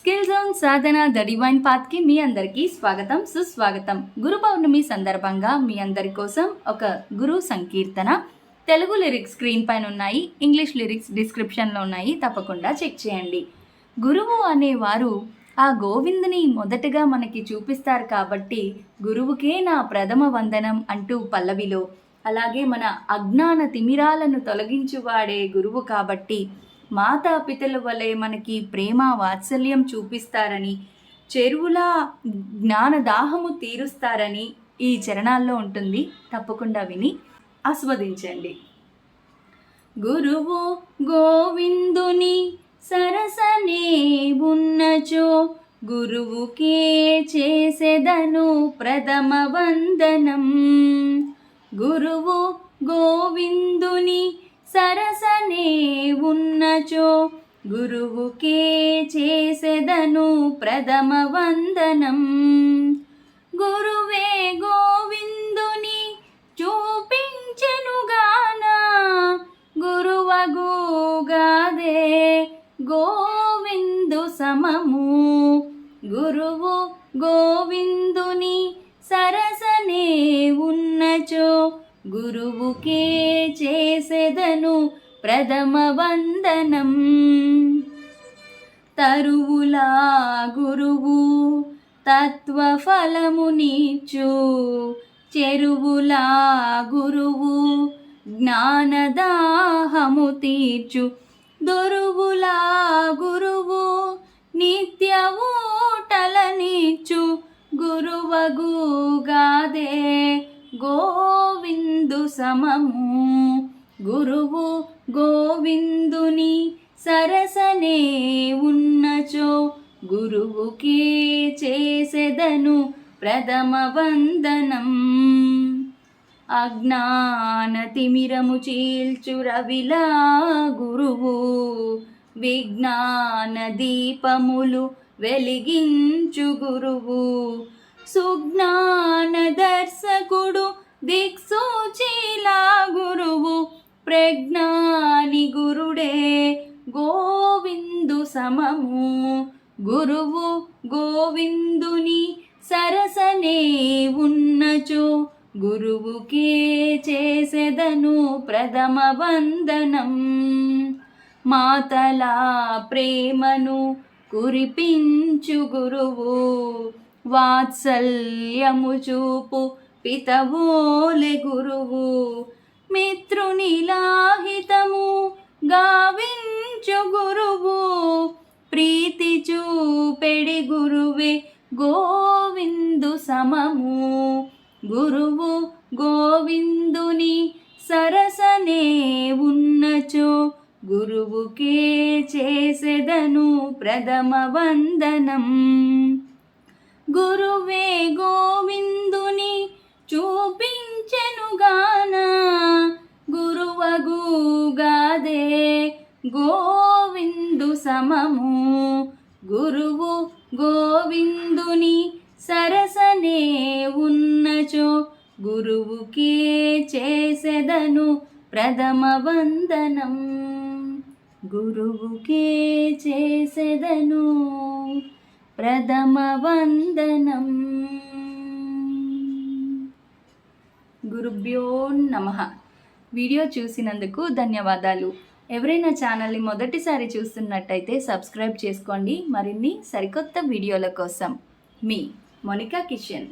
Skill zone Sadhana the divine పాత్కి మీ అందరికీ స్వాగతం సుస్వాగతం. గురు పౌర్ణమి సందర్భంగా మీ అందరి కోసం ఒక గురు సంకీర్తన. తెలుగు లిరిక్స్ స్క్రీన్ పైన ఉన్నాయి ఇంగ్లీష్ లిరిక్స్ డిస్క్రిప్షన్లో ఉన్నాయి తప్పకుండా చెక్ చేయండి. గురువు అనేవారు ఆ గోవిందుని మొదటగా మనకి చూపిస్తారు కాబట్టి గురువుకే నా ప్రథమ వందనం అంటూ పల్లవిలో. అలాగే మన అజ్ఞాన తిమిరాలను తొలగించువాడే గురువు కాబట్టి మాతాపితల వలె మనకి ప్రేమ వాత్సల్యం చూపిస్తారని చెరువులా జ్ఞానదాహము తీరుస్తారని ఈ చరణాల్లో ఉంటుంది. తప్పకుండా విని ఆస్వాదించండి. గురువు గోవిందుని సరసనే ఉన్నచో గురువుకే చేసెదను ప్రథమ వందనం. గురువు గోవిందుని సరసనే ఉన్నచో గురువుకే చేసెదను ప్రథమ వందనం. గురువే గోవిందుని చూపించెనుగాన గురువగోగాదే గోవిందు సమము. గురువు గోవిందుని సరసనే ఉన్నచో గురువుకే చేసెదను ప్రథమ వందనం. తరువులా గురువు తత్వఫలమునిచ్చు చెరువులా గురువు జ్ఞానదాహము తీర్చు. దొరువులా గురువు నిత్య నీచు. గురువగూగాదే గో సమము. గురువు గోవిందుని సరసనే ఉన్నచో గురువుకే చేసెదను ప్రథమ వందనం. అజ్ఞాన తిమిరము చీల్చు రవిలా గురువు విజ్ఞాన దీపములు వెలిగించు గురువు. సుజ్ఞాన దర్శకుడు దిక్సూచిలా గురువు ప్రజ్ఞాని గురుడే. గోవిందు సమము గురువు గోవిందుని సరసనే ఉన్నచో. గురువుకే చేసెదను ప్రథమ వందనం. మాతలా ప్రేమను కురిపించు గురువు వాత్సల్యము చూపు పితవోలె గురువు మిత్రునిలాహితము గావించు గురువు. ప్రీతి చూపెడి గురువే గోవిందు సమము. గురువు గోవిందుని సరసనే ఉన్నచో గురువుకే చేసెదను ప్రథమ వందనం. గురువే గోవిందుని గోవిందు సమము. గురువు గోవిందుని సరసనే ఉన్నచో. గురువుకే చేసెదను ప్రథమ వందనం. గురువుకే చేసెదను ప్రథమ వందనం. గురుభ్యో నమ. వీడియో చూసినందుకు ధన్యవాదాలు. ఎవరైనా ఛానల్ని మొదటిసారి చూస్తున్నట్టయితే సబ్స్క్రైబ్ చేసుకోండి. మరిన్ని సరికొత్త వీడియోల కోసం మీ మొనికా కిషన్